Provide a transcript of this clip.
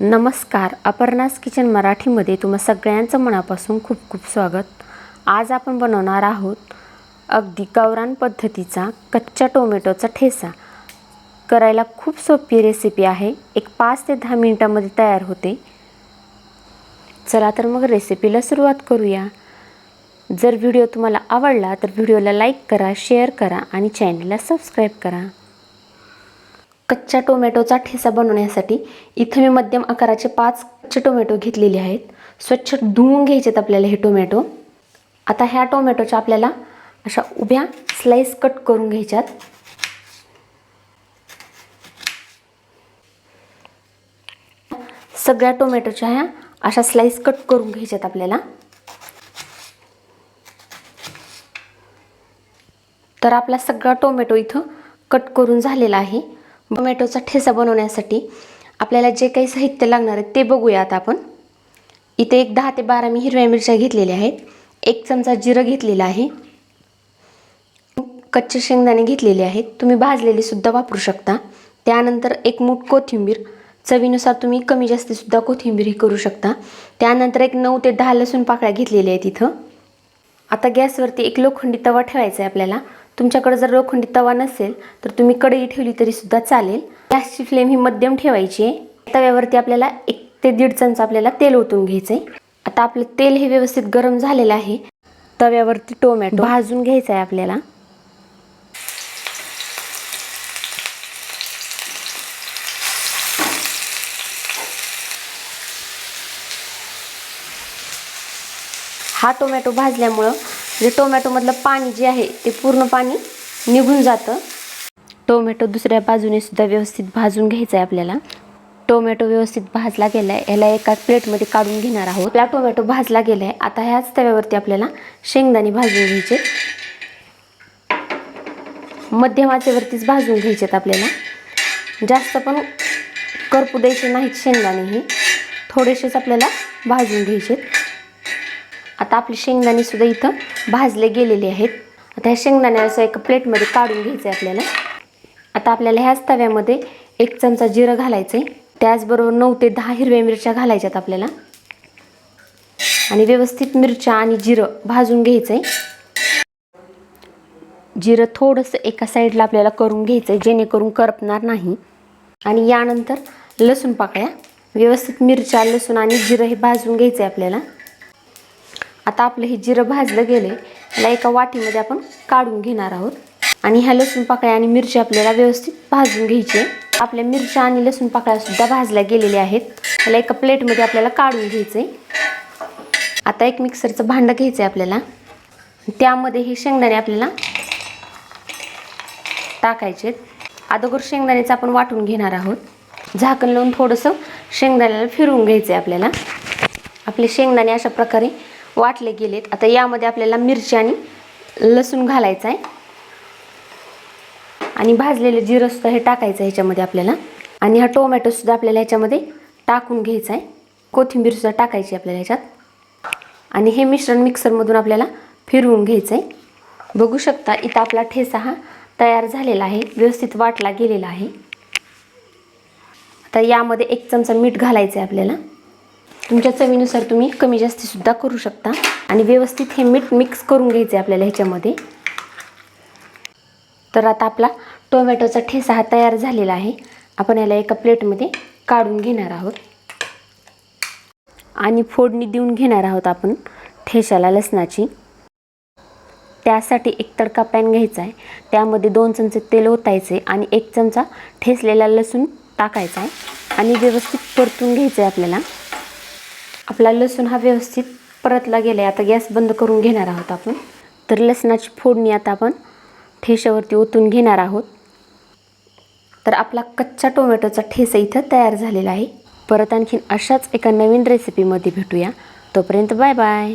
नमस्कार अपर्णास किचन मराठीमध्ये तुम्हा सगळ्यांचं मनापासून खूप खूप स्वागत. आज आपण बनवणार आहोत अगदी गावरान पद्धतीचा कच्च्या टोमॅटोचा ठेसा. करायला खूप सोपी रेसिपी आहे. एक पाच ते दहा मिनटामध्ये तयार होते. चला तर मग रेसिपीला सुरुवात करूया. जर व्हिडिओ तुम्हाला आवडला तर व्हिडिओला लाईक करा शेअर करा आणि चॅनलला सबस्क्राईब करा. कच्च्या टोमॅटोचा ठेसा बनवण्यासाठी इथं मी मध्यम आकाराचे पाच कच्चे टोमॅटो घेतलेले आहेत. स्वच्छ धुवून घ्यायचे आहेत आपल्याला हे टोमॅटो. आता ह्या टोमॅटोच्या आपल्याला अशा उभ्या स्लाईस कट करून घ्यायच्यात. सगळ्या टोमॅटोच्या ह्या अशा स्लाईस कट करून घ्यायच्यात आपल्याला. तर आपला सगळा टोमॅटो इथं कट करून झालेला आहे. टोमॅटोचा ठेसा बनवण्यासाठी आपल्याला जे काही साहित्य लागणार आहे ते बघूया आता आपण. इथे एक दहा ते बारा मी हिरव्या मिरच्या घेतलेल्या आहेत. एक चमचा जिरं घेतलेला आहे. कच्चे शेंगदाणे घेतलेले आहेत. तुम्ही भाजलेले सुद्धा वापरू शकता. त्यानंतर एक मूठ कोथिंबीर. चवीनुसार तुम्ही कमी जास्तीसुद्धा कोथिंबीर ही करू शकता. त्यानंतर एक नऊ ते दहा लसूण पाकळ्या घेतलेल्या आहेत इथं. आता गॅसवरती एक लोखंडी तवा ठेवायचा आहे आपल्याला. तुमच्याकडे जर लोखंडी तवा नसेल तर तुम्ही कढई ठेवली तरीसुद्धा चालेल. गॅसची फ्लेम ही मध्यम ठेवायची आहे. तव्यावरती आपल्याला एक ते दीड चमचा आपल्याला तेल ओतून घ्यायचं आहे आता आपलं तेल हे व्यवस्थित गरम झालेलं आहे. तव्यावरती टोमॅटो भाजून घ्यायचा आहे आपल्याला. हा टोमॅटो भाजल्यामुळं म्हणजे टोमॅटोमधलं पाणी जे आहे ते पूर्ण पाणी निघून जातं. टोमॅटो दुसऱ्या बाजूने सुद्धा व्यवस्थित भाजून घ्यायचं आहे आपल्याला. टोमॅटो व्यवस्थित भाजला गेला आहे ह्याला एका प्लेटमध्ये काढून घेणार आहोत. आपला टोमॅटो भाजला गेला आहे आता ह्याच तव्यावरती आपल्याला शेंगदाणे भाजून घ्यायचे. मध्यम आचेवरतीच भाजून घ्यायचेत आपल्याला. जास्त पण करपू द्यायचे नाहीत शेंगदाणे हे. थोडेसेच आपल्याला भाजून घ्यायचेत. आता आपले शेंगदाणे सुद्धा इथं भाजले गेलेले आहेत. आता ह्या शेंगदाणे असं एका प्लेटमध्ये काढून घ्यायचं आहे आपल्याला. आता आपल्याला ह्याच तव्यामध्ये एक चमचा जिरं घालायचं आहे त्याचबरोबर नऊ ते दहा हिरव्या मिरच्या घालायच्यात आपल्याला. आणि व्यवस्थित मिरच्या आणि जिरं भाजून घ्यायचं आहे जिरं थोडंसं एका साईडला आपल्याला करून घ्यायचं आहे जेणेकरून करपणार नाही. आणि यानंतर लसूण पाकळ्या व्यवस्थित मिरच्या लसूण आणि जिरं हे भाजून घ्यायचं आहे आपल्याला. आता आपलं हे जिरं भाजलं गेले याला एका वाटीमध्ये आपण काढून घेणार आहोत. आणि ह्या लसूण पाकळ्या आणि मिरची आपल्याला व्यवस्थित भाजून घ्यायची आपल्या मिरच्या आणि लसूण पाकळ्यासुद्धा भाजल्या गेलेल्या आहेत. त्याला एका प्लेटमध्ये आपल्याला काढून घ्यायचं आहे आता एक मिक्सरचं भांडं घ्यायचं आहे आपल्याला. त्यामध्ये हे शेंगदाणे आपल्याला टाकायचे अगोदर शेंगदाण्याचं आपण वाटून घेणार आहोत. झाकण लावून थोडंसं शेंगदाण्याला फिरवून घ्यायचं आहे आपल्याला. आपले शेंगदाणे अशा प्रकारे वाटले गेलेत. आता यामध्ये आपल्याला मिरची आणि लसूण घालायचं आहे. आणि भाजलेलं जिरंसुद्धा हे टाकायचं आहे ह्याच्यामध्ये आपल्याला. आणि हा टोमॅटोसुद्धा आपल्याला ह्याच्यामध्ये टाकून घ्यायचा आहे. कोथिंबीरसुद्धा टाकायची आपल्याला ह्याच्यात. आणि हे मिश्रण मिक्सरमधून आपल्याला फिरवून घ्यायचं आहे. बघू शकता इथं आपला ठेसा हा तयार झालेला आहे. व्यवस्थित वाटला गेलेला आहे. आता यामध्ये एक चमचा मीठ घालायचं आहे आपल्याला. तुमच्या चवीनुसार तुम्ही कमी जास्तीसुद्धा करू शकता. आणि व्यवस्थित हे मीठ मिक्स करून घ्यायचं आहे आपल्याला ह्याच्यामध्ये. तर आता आपला टोमॅटोचा ठेसा हा तयार झालेला आहे. आपण याला एका प्लेटमध्ये काढून घेणार आहोत. आणि फोडणी देऊन घेणार आहोत आपण ठेशाला लसणाची. त्यासाठी एक तडका पॅन घ्यायचा आहे त्यामध्ये दोन चमचे तेल ओतायचे आणि एक चमचा ठेसलेला लसूण टाकायचा आहे आणि व्यवस्थित परतून घ्यायचं आहे आपल्याला. आपला लसूण हा व्यवस्थित परतला गेला आहे आता गॅस बंद करून घेणार आहोत आपण. तर लसणाची फोडणी आता आपण ठेशावरती ओतून घेणार आहोत. तर आपला कच्चा टोमॅटोचा ठेसा इथं तयार झालेला आहे. परत आणखीन अशाच एका नवीन रेसिपीमध्ये भेटूया. तोपर्यंत बाय बाय